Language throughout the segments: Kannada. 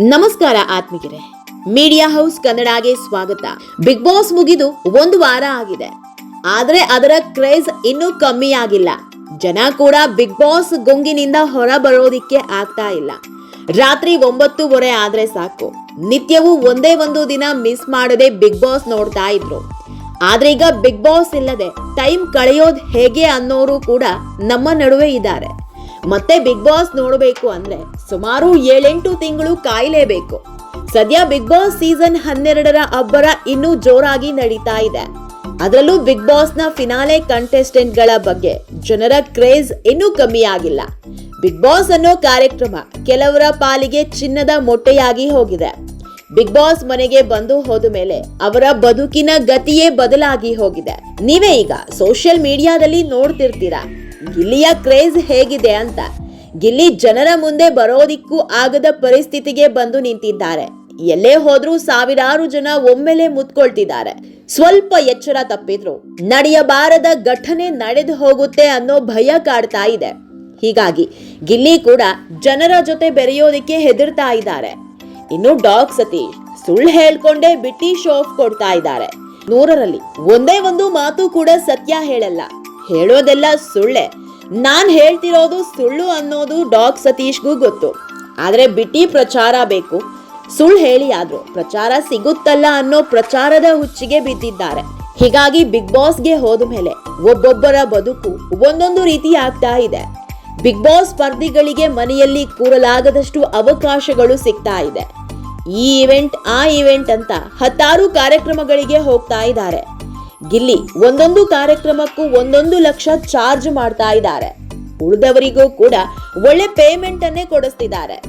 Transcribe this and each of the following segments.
ನಮಸ್ಕಾರ ಆತ್ಮಿಕರೇ ಮೀಡಿಯಾ ಹೌಸ್ ಕನ್ನಡಗೆ ಸ್ವಾಗತ. ಬಿಗ್ ಬಾಸ್ ಮುಗಿದು ಒಂದು ವಾರ ಆಗಿದೆ. ಆದ್ರೆ ಅದರ ಕ್ರೇಜ್ ಇನ್ನೂ ಕಮ್ಮಿ ಆಗಿಲ್ಲ. ಜನ ಕೂಡ ಬಿಗ್ ಬಾಸ್ ಗೊಂಗಿನಿಂದ ಹೊರ ಬರೋದಿಕ್ಕೆ ಆಗ್ತಾ ಇಲ್ಲ. ರಾತ್ರಿ ಒಂಬತ್ತೂವರೆ ಆದ್ರೆ ಸಾಕು. ನಿತ್ಯವೂ ಒಂದೇ ಒಂದು ದಿನ ಮಿಸ್ ಮಾಡದೆ ಬಿಗ್ ಬಾಸ್ ನೋಡ್ತಾ ಇದ್ರು. ಆದ್ರೆ ಈಗ ಬಿಗ್ ಬಾಸ್ ಇಲ್ಲದೆ ಟೈಮ್ ಕಳೆಯೋದ್ ಹೇಗೆ ಅನ್ನೋರು ಕೂಡ ನಮ್ಮ ನಡುವೆ ಇದ್ದಾರೆ. ಮತ್ತೆ ಬಿಗ್ ಬಾಸ್ ನೋಡಬೇಕು ಅಂದ್ರೆ ಸುಮಾರು ಏಳೆಂಟು ತಿಂಗಳು ಕಾಯಲೇಬೇಕು. ಸದ್ಯ ಬಿಗ್ ಬಾಸ್ ಸೀಸನ್ ಹನ್ನೆರಡರ ಅಬ್ಬರ ಇನ್ನೂ ಜೋರಾಗಿ ನಡೀತಾ ಇದೆ. ಅದರಲ್ಲೂ ಬಿಗ್ ಬಾಸ್ನ ಫಿನಾಲೆ ಕಂಟೆಸ್ಟೆಂಟ್ಗಳ ಬಗ್ಗೆ ಜನರ ಕ್ರೇಜ್ ಇನ್ನೂ ಕಮ್ಮಿ ಆಗಿಲ್ಲ. ಬಿಗ್ ಬಾಸ್ ಅನ್ನೋ ಕಾರ್ಯಕ್ರಮ ಕೆಲವರ ಪಾಲಿಗೆ ಚಿನ್ನದ ಮೊಟ್ಟೆಯಾಗಿ ಹೋಗಿದೆ. ಬಿಗ್ ಬಾಸ್ ಮನೆಗೆ ಬಂದು ಹೋದ ಮೇಲೆ ಅವರ ಬದುಕಿನ ಗತಿಯೇ ಬದಲಾಗಿ ಹೋಗಿದೆ. ನೀವೇ ಈಗ ಸೋಷಿಯಲ್ ಮೀಡಿಯಾದಲ್ಲಿ ನೋಡ್ತಿರ್ತೀರಾ? ಗಿಲ್ಲಿಯ ಕ್ರೇಜ್ ಹೇಗಿದೆ ಅಂತ. ಗಿಲ್ಲಿ ಜನರ ಮುಂದೆ ಬರೋದಿಕ್ಕೂ ಆಗದ ಪರಿಸ್ಥಿತಿಗೆ ಬಂದು ನಿಂತಿದ್ದಾರೆ. ಎಲ್ಲೇ ಹೋದ್ರೂ ಸಾವಿರಾರು ಜನ ಒಮ್ಮೆಲೆ ಮುತ್ಕೊಳ್ತಿದ್ದಾರೆ. ಸ್ವಲ್ಪ ಎಚ್ಚರ ತಪ್ಪಿದ್ರು. ನಡೆಯಬಾರದ ಘಟನೆ ನಡೆದು ಹೋಗುತ್ತೆ ಅನ್ನೋ ಭಯ ಕಾಡ್ತಾ ಇದೆ. ಹೀಗಾಗಿ ಗಿಲ್ಲಿ ಕೂಡ ಜನರ ಜೊತೆ ಬೆರೆಯೋದಿಕ್ಕೆ ಹೆದರ್ತಾ ಇದ್ದಾರೆ. ಇನ್ನು ಡಾಗ್ ಸತೀಶ್ ಸುಳ್ಳು ಹೇಳ್ಕೊಂಡೇ ಬಿಟ್ಟಿ ಶೋಫ್ ಕೊಡ್ತಾ ಇದ್ದಾರೆ. ನೂರರಲ್ಲಿ ಒಂದೇ ಒಂದು ಮಾತು ಕೂಡ ಸತ್ಯ ಹೇಳಲ್ಲ. ಹೇಳೋದೆಲ್ಲ ಸುಳ್ಳೆ. ನಾನ್ ಹೇಳ್ತಿರೋದು ಸುಳ್ಳು ಅನ್ನೋದು ಡಾಕ್ ಸತೀಶ್ಗೂ ಗೊತ್ತು. ಆದ್ರೆ ಬಿಟ್ಟಿ ಪ್ರಚಾರ ಬೇಕು. ಸುಳ್ಳು ಹೇಳಿ ಆದ್ರೂ ಪ್ರಚಾರ ಸಿಗುತ್ತಲ್ಲ ಅನ್ನೋ ಪ್ರಚಾರದ ಹುಚ್ಚಿಗೆ ಬಿದ್ದಿದ್ದಾರೆ. ಹೀಗಾಗಿ ಬಿಗ್ ಬಾಸ್ಗೆ ಹೋದ ಮೇಲೆ ಒಬ್ಬೊಬ್ಬರ ಬದುಕು ಒಂದೊಂದು ರೀತಿ ಆಗ್ತಾ ಇದೆ. ಬಿಗ್ ಬಾಸ್ ಸ್ಪರ್ಧಿಗಳಿಗೆ ಮನೆಯಲ್ಲಿ ಕೂರಲಾಗದಷ್ಟು ಅವಕಾಶಗಳು ಸಿಗ್ತಾ ಇದೆ. ಈ ಇವೆಂಟ್ ಆ ಇವೆಂಟ್ ಅಂತ ಹತ್ತಾರು ಕಾರ್ಯಕ್ರಮಗಳಿಗೆ ಹೋಗ್ತಾ ಇದ್ದಾರೆ. ಗಿಲ್ಲಿ ಒಂದೊಂದು ಕಾರ್ಯಕ್ರಮಕ್ಕೂ ಒಂದೊಂದು ಲಕ್ಷ ಚಾರ್ಜ್ ಮಾಡ್ತಾ ಇದ್ದಾರೆ. ಉಳಿದವರಿಗೂ ಕೂಡ ಒಳ್ಳೆ ಪೇಮೆಂಟ್ ಅನ್ನೇ ಕೊಡಿಸ್ತಿದ್ದಾರೆ.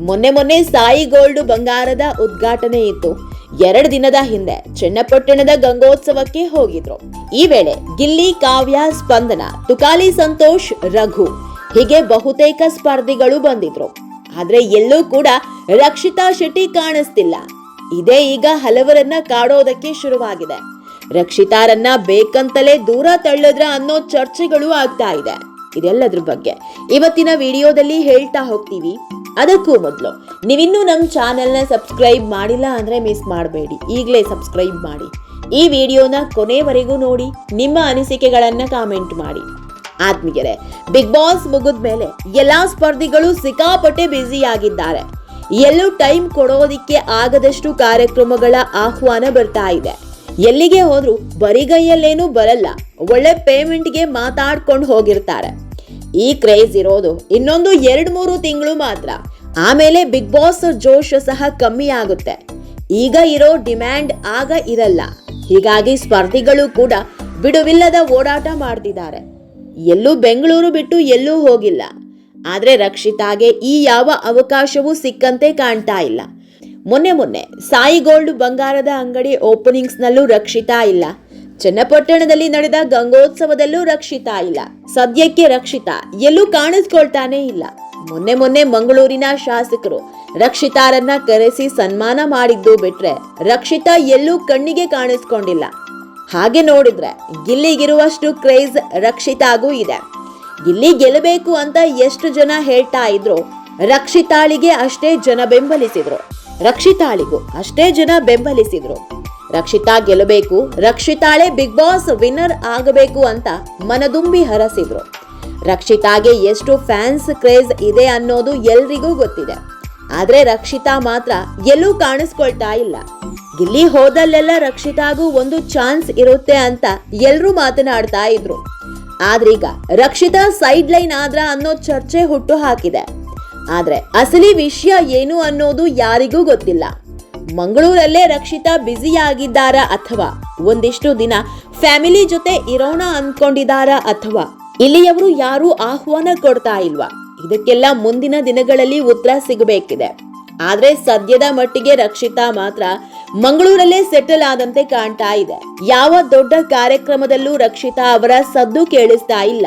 ಮೊನ್ನೆ ಮೊನ್ನೆ ಸಾಯಿ ಗೋಲ್ಡ್ ಬಂಗಾರದ ಉದ್ಘಾಟನೆ ಇತ್ತು. ಎರಡು ದಿನದ ಹಿಂದೆ ಚನ್ನಪಟ್ಟಣದ ಗಂಗೋತ್ಸವಕ್ಕೆ ಹೋಗಿದ್ರು. ಈ ವೇಳೆ ಗಿಲ್ಲಿ, ಕಾವ್ಯ, ಸ್ಪಂದನ, ತುಕಾಲಿ ಸಂತೋಷ್, ರಘು ಹೀಗೆ ಬಹುತೇಕ ಸ್ಪರ್ಧಿಗಳು ಬಂದಿದ್ರು. ಆದ್ರೆ ಎಲ್ಲೂ ಕೂಡ ರಕ್ಷಿತಾ ಶೆಟ್ಟಿ ಕಾಣಿಸ್ತಿಲ್ಲ. ಇದೇ ಈಗ ಹಲವರನ್ನ ಕಾಡೋದಕ್ಕೆ ಶುರುವಾಗಿದೆ. ರಕ್ಷಿತಾರನ್ನ ಬೇಕಂತಲೇ ದೂರ ತಳ್ಳದ್ರ ಅನ್ನೋ ಚರ್ಚೆಗಳು ಆಗ್ತಾ ಇದೆ. ಇದೆಲ್ಲದ್ರ ಬಗ್ಗೆ ಇವತ್ತಿನ ವಿಡಿಯೋದಲ್ಲಿ ಹೇಳ್ತಾ ಹೋಗ್ತೀವಿ. ಅದಕ್ಕೂ ಮೊದಲು, ನೀವಿನ್ನೂ ನಮ್ಮ ಚಾನೆಲ್ನ ಸಬ್ಸ್ಕ್ರೈಬ್ ಮಾಡಿಲ್ಲ ಅಂದ್ರೆ ಮಿಸ್ ಮಾಡಬೇಡಿ. ಈಗಲೇ ಸಬ್ಸ್ಕ್ರೈಬ್ ಮಾಡಿ. ಈ ವಿಡಿಯೋನ ಕೊನೆವರೆಗೂ ನೋಡಿ, ನಿಮ್ಮ ಅನಿಸಿಕೆಗಳನ್ನು ಕಾಮೆಂಟ್ ಮಾಡಿ. ಆತ್ಮೀಯರೇ ಬಿಗ್ ಬಾಸ್ ಮುಗಿದ ಮೇಲೆ ಎಲ್ಲ ಸ್ಪರ್ಧಿಗಳು ಸಿಕ್ಕಾಪಟ್ಟೆ ಬ್ಯುಸಿ ಆಗಿದ್ದಾರೆ ಎಲ್ಲೂ ಟೈಮ್ ಕೊಡೋದಿಕ್ಕೆ ಆಗದಷ್ಟು ಕಾರ್ಯಕ್ರಮಗಳ ಆಹ್ವಾನ ಬರ್ತಾ ಇದೆ. ಎಲ್ಲಿಗೆ ಹೋದ್ರು ಬರಿಗೈಯಲ್ಲೇನೂ ಬರಲ್ಲ. ಒಳ್ಳೆ ಪೇಮೆಂಟ್ಗೆ ಮಾತಾಡ್ಕೊಂಡು ಹೋಗಿರ್ತಾರೆ. ಈ ಕ್ರೇಜ್ ಇರೋದು ಇನ್ನೊಂದು ಎರಡ್ ಮೂರು ತಿಂಗಳು ಮಾತ್ರ. ಆಮೇಲೆ ಬಿಗ್ ಬಾಸ್ ಜೋಶ್ ಸಹ ಕಮ್ಮಿ ಆಗುತ್ತೆ. ಈಗ ಇರೋ ಡಿಮ್ಯಾಂಡ್ ಆಗ ಇರಲ್ಲ. ಹೀಗಾಗಿ ಸ್ಪರ್ಧಿಗಳು ಕೂಡ ಬಿಡುವಿಲ್ಲದ ಓಡಾಟ ಮಾಡ್ತಿದ್ದಾರೆ. ಎಲ್ಲೂ ಬೆಂಗಳೂರು ಬಿಟ್ಟು ಎಲ್ಲೂ ಹೋಗಿಲ್ಲ. ಆದ್ರೆ ರಕ್ಷಿತಾಗೆ ಈ ಯಾವ ಅವಕಾಶವೂ ಸಿಕ್ಕಂತೆ ಕಾಣ್ತಾ ಇಲ್ಲ. ಮೊನ್ನೆ ಮೊನ್ನೆ ಸಾಯಿ ಗೋಲ್ಡ್ ಬಂಗಾರದ ಅಂಗಡಿ ಓಪನಿಂಗ್ಸ್ನಲ್ಲೂ ರಕ್ಷಿತಾ ಇಲ್ಲ. ಚನ್ನಪಟ್ಟಣದಲ್ಲಿ ನಡೆದ ಗಂಗೋತ್ಸವದಲ್ಲೂ ರಕ್ಷಿತಾ ಇಲ್ಲ. ಸದ್ಯಕ್ಕೆ ರಕ್ಷಿತಾ, ಎಲ್ಲೂ ಕಾಣಿಸ್ಕೊಳ್ತಾನೆ ಇಲ್ಲ. ಮೊನ್ನೆ ಮೊನ್ನೆ ಮಂಗಳೂರಿನ ಶಾಸಕರು ರಕ್ಷಿತಾರನ್ನ ಕರೆಸಿ ಸನ್ಮಾನ ಮಾಡಿದ್ದು ಬಿಟ್ರೆ ರಕ್ಷಿತಾ ಎಲ್ಲೂ ಕಣ್ಣಿಗೆ ಕಾಣಿಸ್ಕೊಂಡಿಲ್ಲ. ಹಾಗೆ ನೋಡಿದ್ರೆ ಗಿಲ್ಲಿಗಿರುವಷ್ಟು ಕ್ರೇಜ್ ರಕ್ಷಿತಾಗೂ ಇದೆ. ಗಿಲ್ಲಿ ಗೆಲ್ಲಬೇಕು ಅಂತ ಎಷ್ಟು ಜನ ಹೇಳ್ತಾ ಇದ್ರು ರಕ್ಷಿತಾಳಿಗೆ ಅಷ್ಟೇ ಜನ ಬೆಂಬಲಿಸಿದ್ರು. ರಕ್ಷಿತಾಳಿಗೂ ಅಷ್ಟೇ ಜನ ಬೆಂಬಲಿಸಿದ್ರು. ರಕ್ಷಿತಾ ಗೆಲ್ಲಬೇಕು, ರಕ್ಷಿತಾಳೆ ಬಿಗ್ ಬಾಸ್ ವಿನ್ನರ್ ಆಗಬೇಕು ಅಂತ ಮನದುಂಬಿ ಹರಸಿದ್ರು. ರಕ್ಷಿತಾಗೆ ಎಷ್ಟು ಫ್ಯಾನ್ಸ್ ಕ್ರೇಜ್ ಇದೆ ಅನ್ನೋದು ಎಲ್ರಿಗೂ ಗೊತ್ತಿದೆ. ಆದ್ರೆ ರಕ್ಷಿತಾ ಮಾತ್ರ ಎಲ್ಲೂ ಕಾಣಿಸ್ಕೊಳ್ತಾ ಇಲ್ಲ. ಗಿಲ್ಲಿ ಹೋದಲ್ಲೆಲ್ಲ ರಕ್ಷಿತಾಗೂ ಒಂದು ಚಾನ್ಸ್ ಇರುತ್ತೆ ಅಂತ ಎಲ್ಲರೂ ಮಾತನಾಡ್ತಾ ಇದ್ರು. ಆದ್ರೀಗ ರಕ್ಷಿತಾ ಸೈಡ್ ಲೈನ್ ಆದ್ರ ಅನ್ನೋ ಚರ್ಚೆ ಹುಟ್ಟು ಹಾಕಿದೆ. ಆದ್ರೆ ಅಸಲಿ ವಿಷಯ ಏನು ಅನ್ನೋದು ಯಾರಿಗೂ ಗೊತ್ತಿಲ್ಲ. ಮಂಗಳೂರಲ್ಲೇ ರಕ್ಷಿತಾ ಬ್ಯುಸಿ ಆಗಿದ್ದಾರ ಅಥವಾ ಒಂದಿಷ್ಟು ದಿನ ಫ್ಯಾಮಿಲಿ ಜೊತೆ ಇರೋಣ ಅನ್ಕೊಂಡಿದ್ದಾರಾ ಅಥವಾ ಇಲ್ಲಿಯವರು ಯಾರು ಆಹ್ವಾನ ಕೊಡ್ತಾ ಇಲ್ವಾ? ಇದಕ್ಕೆಲ್ಲ ಮುಂದಿನ ದಿನಗಳಲ್ಲಿ ಉತ್ತರ ಸಿಗಬೇಕಿದೆ. ಆದ್ರೆ ಸದ್ಯದ ಮಟ್ಟಿಗೆ ರಕ್ಷಿತಾ ಮಾತ್ರ ಮಂಗಳೂರಲ್ಲೇ ಸೆಟಲ್ ಆದಂತೆ ಕಾಣ್ತಾ ಇದೆ. ಯಾವ ದೊಡ್ಡ ಕಾರ್ಯಕ್ರಮದಲ್ಲೂ ರಕ್ಷಿತಾ ಅವರ ಸದ್ದು ಕೇಳಿಸ್ತಾ ಇಲ್ಲ.